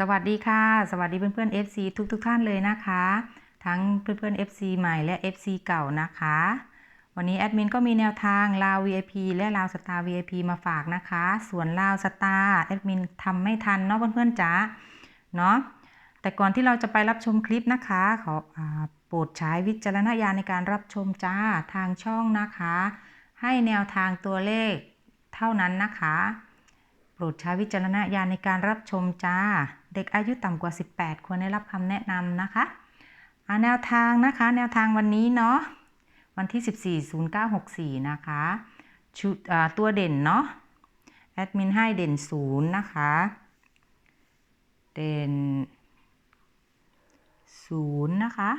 สวัสดีค่ะ สวัสดีเพื่อนๆ FC ทุกๆท่านเลยนะคะ ทั้งเพื่อนๆ FC ใหม่และ FC เก่านะคะ วันนี้แอดมินก็มีแนวทางลาว VIP และลาวสตาร์ VIP มาฝากนะคะ ส่วนลาวสตาร์แอดมินทำไม่ทันเนาะเพื่อนๆจ๋าเนาะแต่ก่อนที่เราจะไปรับชมคลิปนะคะขออโปรดใช้วิจารณญาณในการรับชมจ้าทางช่องนะคะ ให้แนวทางตัวเลขเท่านั้นนะคะ โปรดใช้วิจารณญาณในการรับชมจ้า เด็กอายุต่ำกว่า 18 ควรได้รับคำแนะนำนะคะอาแนวทางนะคะ แนวทางวันนี้เนาะวันที่ 14 0964 นะคะชุดตัวเด่นเนาะแอดมินให้เด่น 0 นะคะ เด่น 0 นะคะ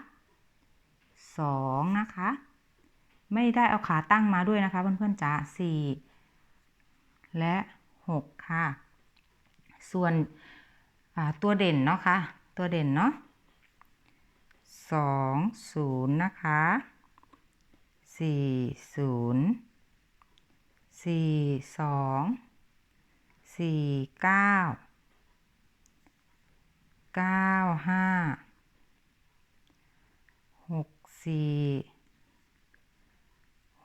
2 นะคะ ไม่ได้เอาขาตั้งมาด้วยนะคะเพื่อนๆจ๋า4และ 6 ค่ะ ส่วนตัวเด่นเนาะคะ่ะ ตัวเด่นเนาะสองศูนย์นะคะสี่ศูนย์สี่สองสี่เก้าเก้าห้าหกสี่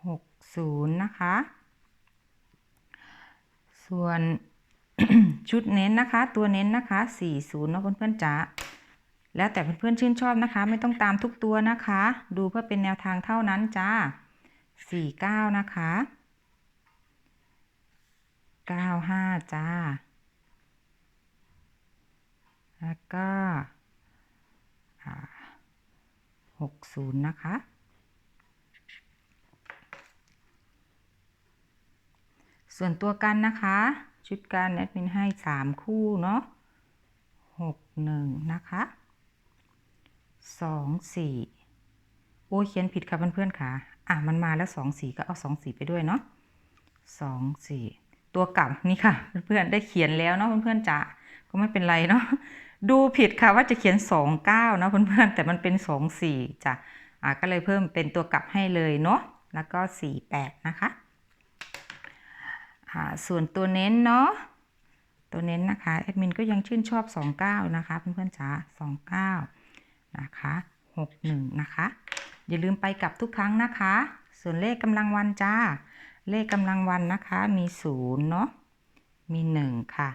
หกศูนย์นะคะ ส่วนชุดเน้นนะคะ ตัวเน้นนะคะ 40เนาะเพื่อนๆจ๋าแล้วแต่เพื่อนๆชื่นชอบนะคะ ไม่ต้องตามทุกตัวนะคะ ดูเพื่อเป็นแนวทางเท่านั้นจ้า 49 นะคะ 95 จ้า แล้วก็60 นะคะ ส่วนตัวกันนะคะ ชุดกันแอดมินให้3คู่เนาะ6 1นะคะ2 4โอ้เขียนผิดค่ะเพื่อนๆค่ะ อะมันมาแล้ว2 4ก็เอา2 4ไปด้วยเนาะ2 4ตัวกลับนี่ค่ะ เพื่อนๆได้เขียนแล้วเนาะเพื่อนๆจ๋าก็ไม่เป็นไรเนาะดูผิดค่ะว่าจะเขียน2 9เนาะเพื่อนๆแต่มันเป็น2 4จ้ะอะก็เลยเพิ่มเป็นตัวกลับให้เลยเนาะแล้วก็4 8นะคะ ส่วนตัวเน้นเนาะตัวเน้นนะคะแอดมินก็ยังชื่นชอบ 29 นะคะเพื่อนๆจ๋า29 นะคะ61 นะคะ อย่าลืมไปกลับทุกครั้งนะคะ ส่วนเลขกำลังวันจ้า เลขกำลังวันนะคะมี 0 เนาะมี 1 ค่ะ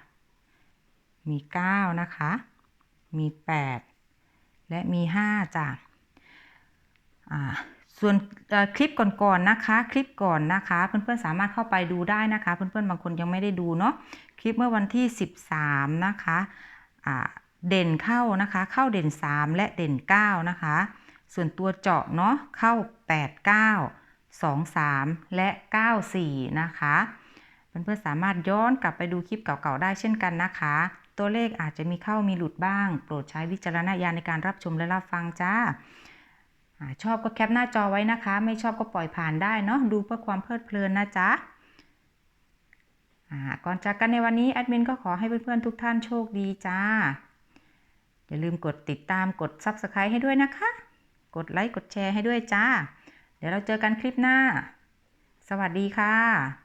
มี 9 นะคะ มี 8 และมี 5 จ้าอ่า ส่วนคลิปก่อนๆนนะคะ คลิปก่อนนะคะ เพื่อนๆสามารถเข้าไปดูได้นะคะ เพื่อนๆบางคนยังไม่ได้ดูเนาะคลิปเมื่อวันที่ 13 นะคะเด่นเข้านะคะ เข้าเด่น 3 และเด่น 9 นะคะ ส่วนตัวเจาะเนาะเข้า 8 9 2 3 และ 9 4 นะคะเพื่อนๆสามารถย้อนกลับไปดูคลิปเก่าๆได้เช่นกันนะคะ ตัวเลขอาจจะมีเข้ามีหลุดบ้าง โปรดใช้วิจารณญาณในการรับชมและรับฟังจ้า ชอบก็แคปหน้าจอไว้นะคะ ไม่ชอบก็ปล่อยผ่านได้เนาะดูเพื่อความเพลิดเพลินนะจ๊ะก่อนจากกันในวันนี้แอดมินก็ขอให้เพื่อนๆทุกท่านโชคดีจ้า อย่าลืมกดติดตามกด Subscribe ให้ด้วยนะคะ กดไลค์กดแชร์ให้ด้วยจ้า เดี๋ยวเราเจอกันคลิปหน้า สวัสดีค่ะ